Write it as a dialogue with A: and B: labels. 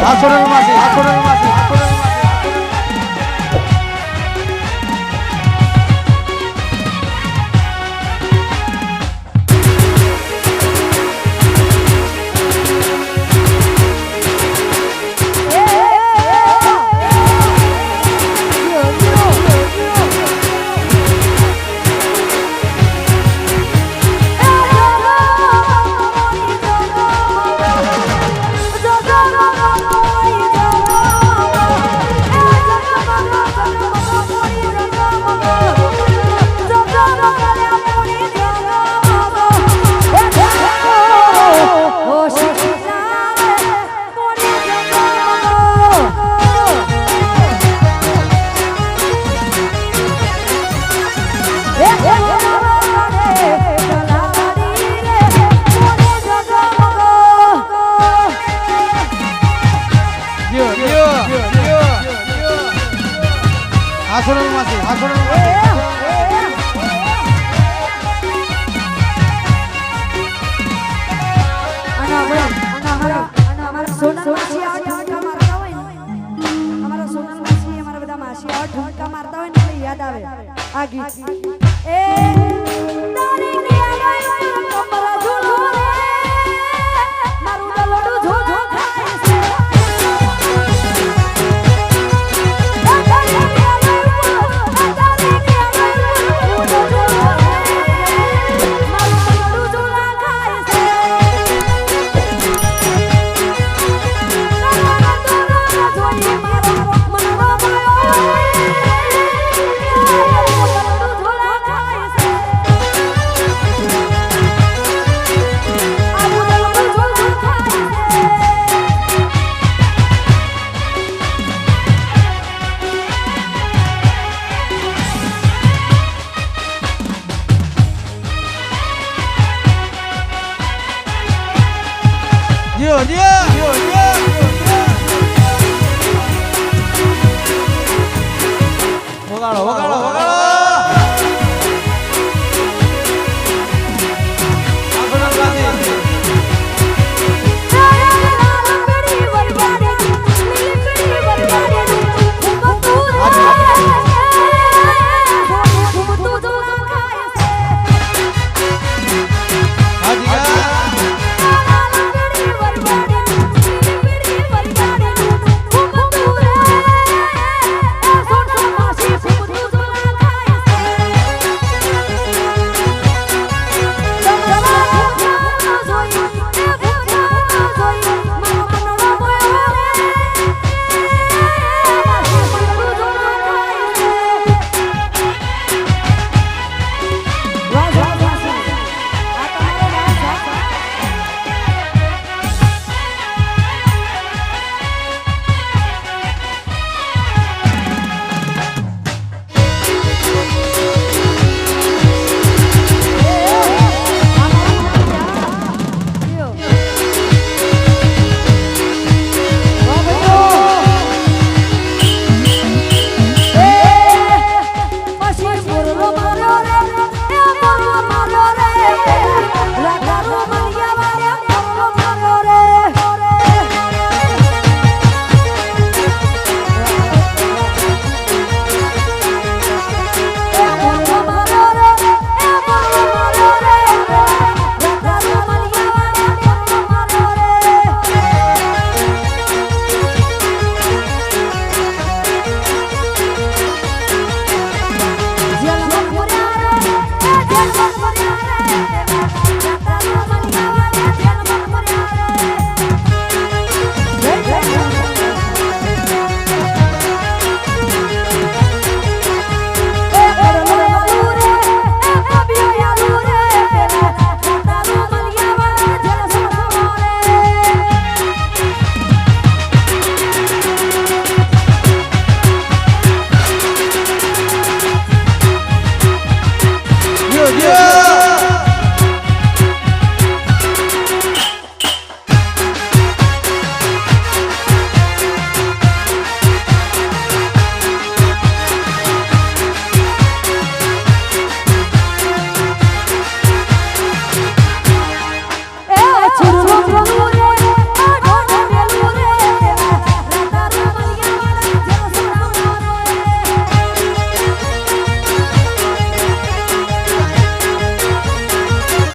A: પાછો રંગ માટે પાછો રંગ માટે આખોડલમાંથી આખોડલમાંથી આ ગીત એ yeah, yeah, yeah, yeah. વગાડો વગાડો